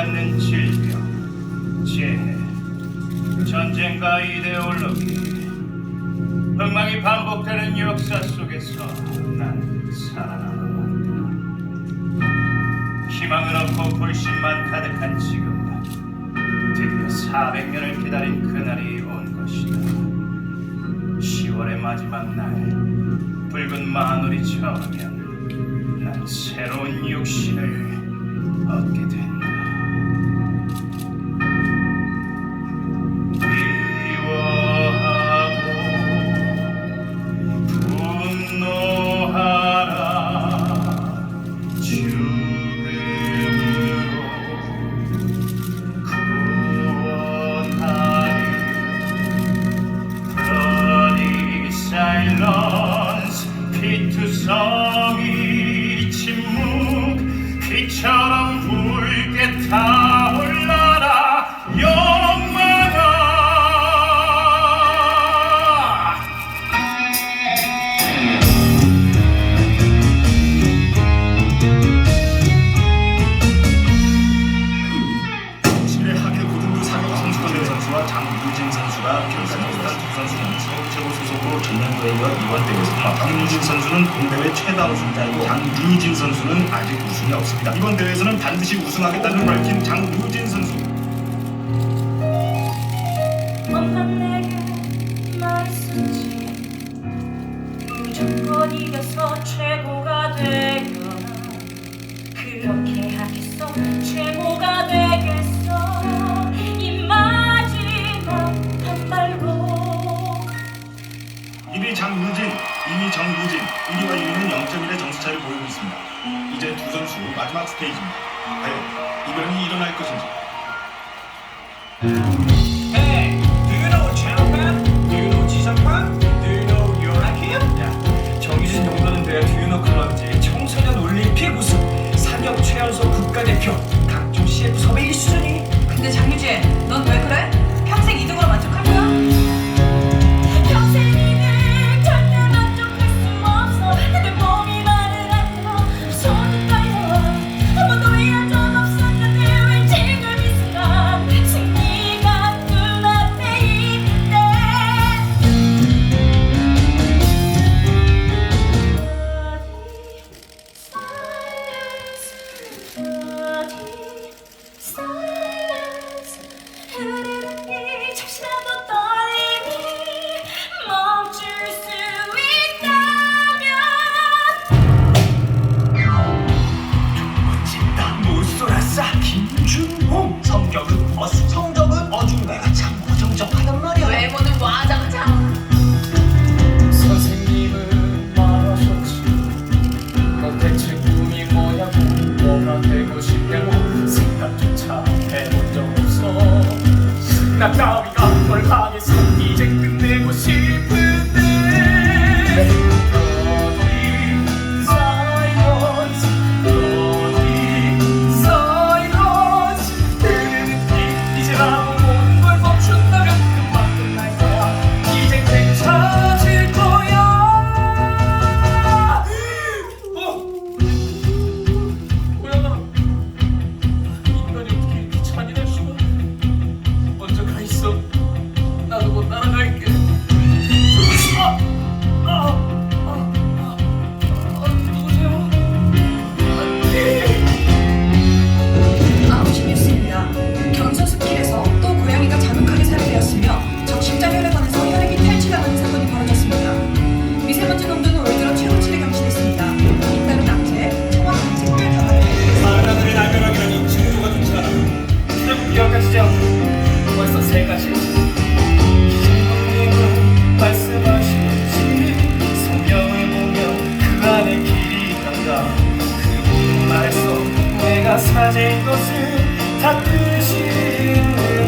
않는 질병, 재해, 전쟁과 이데올로기, 흑막이 반복되는 역사 속에서 난 살아남았다. 희망은 없고 불신만 가득한 지금, 드디어 400년을 기다린 그날이 온 것이다. 10월의 마지막 날, 붉은 마늘이 저으면 난 새로운 육신을 얻게 된. song. 서울 최고 소속으로 전년도에 이어 이번 대회에서 장유진 선수는 동대회 최다 우승자이고 장유진 선수는 아직 우승이 없습니다. 이번 대회에서는 반드시 우승하겠다는 밝힌 장유진 선수. 1위 장유진, 2위 정유진, 1위와 2위는 0.1의 점수차를 보이고 있습니다. 이제 두 선수 마지막 스테이지입니다. 과연 이변이 일어날 것인지. Hey, do you know Channel Fan? Do you know 지상파? Do you know 요라킴? 야, 정규진 정도는 돼야 Do you know 클럽이지. 청소년 올림픽 우승, 사격 최연소 국가대표, 각종 CF 섭외 1순위. 근데 장유진, Bye. 되고 싶냐 사죄인 것을 다 뜻이 있는